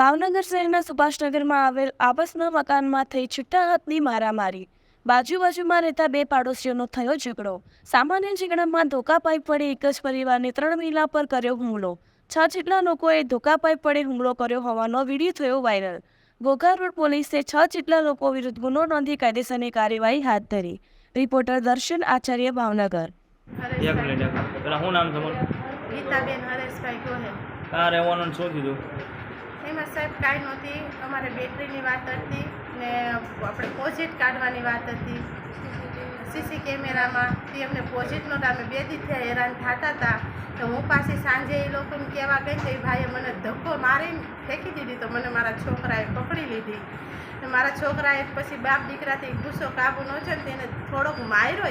ભાવનગર શહેરના સુભાષનગરમાં આવેલ આવાસના મકાનમાં થઈ છૂટા હાથની મારામારી. બાજુ બાજુમાં રહેતા બે પાડોશીઓનો થયો ઝઘડો. સામાન્ય ઝઘડામાં ધોકા પાઇપ વડે એક જ પરિવારની ત્રણ મહિલા પર કર્યો હુમલો. છ જેટલા લોકોએ ધોકા પાઇપ વડે હુમલો કર્યો હોવાનો વીડિયો થયો વાયરલ. ઘોઘા રોડ પોલીસે છ જેટલા લોકો વિરુદ્ધ ગુનો નોંધી કાયદેસરની કાર્યવાહી હાથ ધરી. રિપોર્ટર દર્શન આચાર્ય ભાવનગર. એક મિનિટ શું નામ તમારું? ગીતાબેન હરેશભાઈ ગોહેલ. ક્યાં રહેવાનું શું થયું એમાં સાહેબ કાંઈ નહોતી. અમારે બેટરીની વાત હતી ને આપણે પોઝિટ કાઢવાની વાત હતી. સીસી કેમેરામાં. તે અમને પોઝિટનો અમે બે થયા હેરાન થતા હતા. તો હું પાછી સાંજે એ લોકોને કહેવા ગઈ તો એ ભાઈએ મને ધક્કો મારીને ફેંકી દીધી. તો મને મારા છોકરાએ પકડી લીધી. મારા છોકરાએ પછી બાપ દીકરાથી ગુસ્સો કાબુ ન છે ને તેને થોડોક માર્યો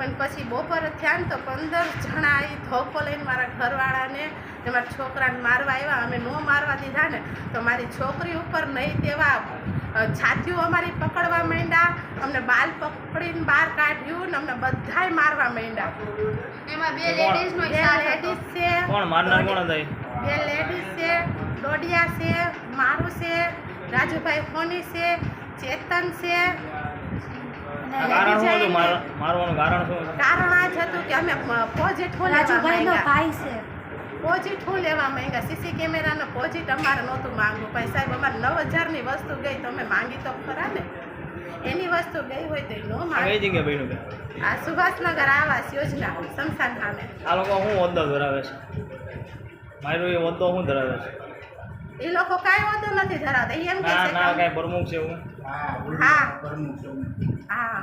પણ પછી બપોર થયા ને તો પંદર જણા એ ધોકો લઈને મારા ઘરવાળાને ને મારા છોકરાને મારવા આવ્યા. અમે ન મારવા દીધા ને તો મારી છોકરી ઉપર નહીં તેવા છાતીઓ અમારી પકડવા માંડ્યા. અમને બાલ પકડીને બહાર કાઢ્યું ને અમને બધાય મારવા માંડ્યા. એમાં બે લેડીઝ નો લેડીઝ છે. કોણ? મારનાર કોણ હતા બે લેડીઝ છે ડોડિયા છે મારું છે રાજુભાઈ ફોની છે ચેતન છે કારણ શું મારવાનું કારણ શું? કારણ આ જ હતું કે અમે પોઝિટ હું રાજુભાઈનો ભાઈ છે. પોઝિટ હું લેવા માંગ્યા. સીસી કેમેરાનો પોઝિટ અમારે નહોતું માંગવું. સાહેબ અમારે નવ હજારની વસ્તુ ગઈ તમે માંગી તો ખરા ને? એની વસ્તુ ગઈ હોય તો ન આ માંગે. સુભાષનગર આવાસ યોજના સમસાન સામે આ લોકો શું હોદ્દો ધરાવે છે? મારું એ હોદ્દો શું ધરાવે છે? એ લોકો કાંઈ હોતો નથી ધરાવતા. એમ ના ના કે કાંઈ પ્રમુખ છે એવું? હા હા.